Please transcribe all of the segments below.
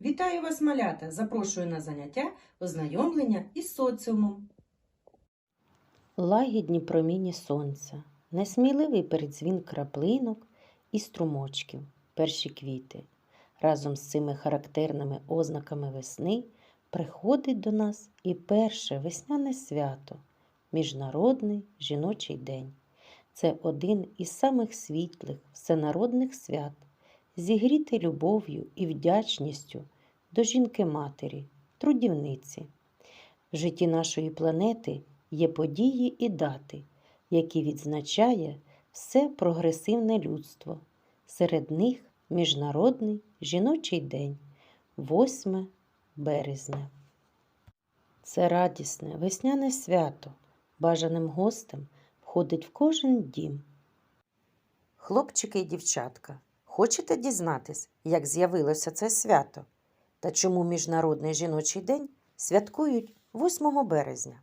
Вітаю вас, малята! Запрошую на заняття ознайомлення із соціумом. Лагідні проміні сонця, несміливий передзвін краплинок і струмочків, перші квіти. Разом з цими характерними ознаками весни приходить до нас і перше весняне свято Міжнародний жіночий день. Це один із самих світлих всенародних свят, зігріти любов'ю і вдячністю до жінки-матері, трудівниці. В житті нашої планети є події і дати, які відзначає все прогресивне людство. Серед них Міжнародний жіночий день, 8 березня. Це радісне весняне свято, бажаним гостем входить в кожен дім. Хлопчики і дівчатка, хочете дізнатись, як з'явилося це свято та чому Міжнародний жіночий день святкують 8 березня?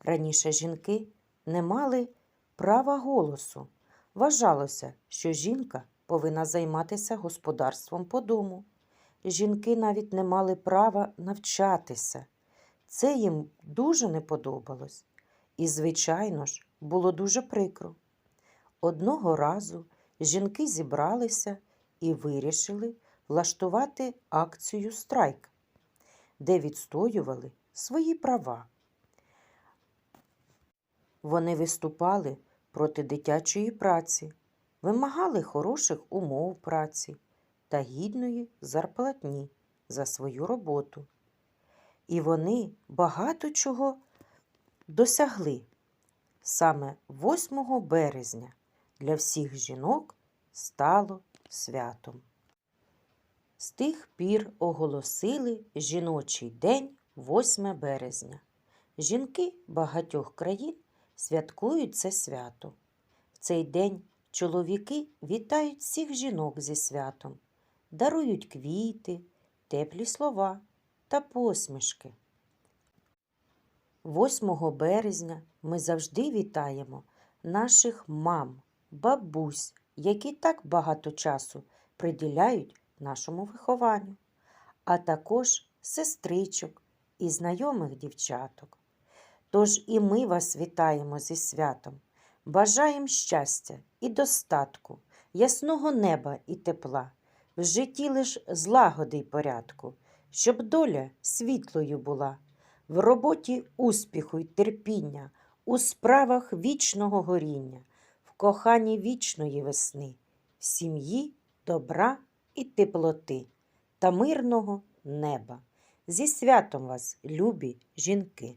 Раніше жінки не мали права голосу. Вважалося, що жінка повинна займатися господарством по дому. Жінки навіть не мали права навчатися. Це їм дуже не подобалось. І, звичайно ж, було дуже прикро. Одного разу жінки зібралися і вирішили влаштувати акцію страйк, де відстоювали свої права. Вони виступали проти дитячої праці, вимагали хороших умов праці та гідної зарплатні за свою роботу. І вони багато чого досягли. Саме 8 березня для всіх жінок стало святом. З тих пір оголосили жіночий день 8 березня. Жінки багатьох країн святкують це свято. В цей день чоловіки вітають всіх жінок зі святом, дарують квіти, теплі слова та посмішки. 8 березня ми завжди вітаємо наших мам, бабусь, які так багато часу приділяють нашому вихованню, а також сестричок і знайомих дівчаток. Тож і ми вас вітаємо зі святом, бажаємо щастя і достатку, ясного неба і тепла, в житті лиш злагоди й порядку, щоб доля світлою була, в роботі успіху й терпіння, у справах вічного горіння, в коханні вічної весни, сім'ї добра і теплоти та мирного неба. Зі святом вас, любі жінки!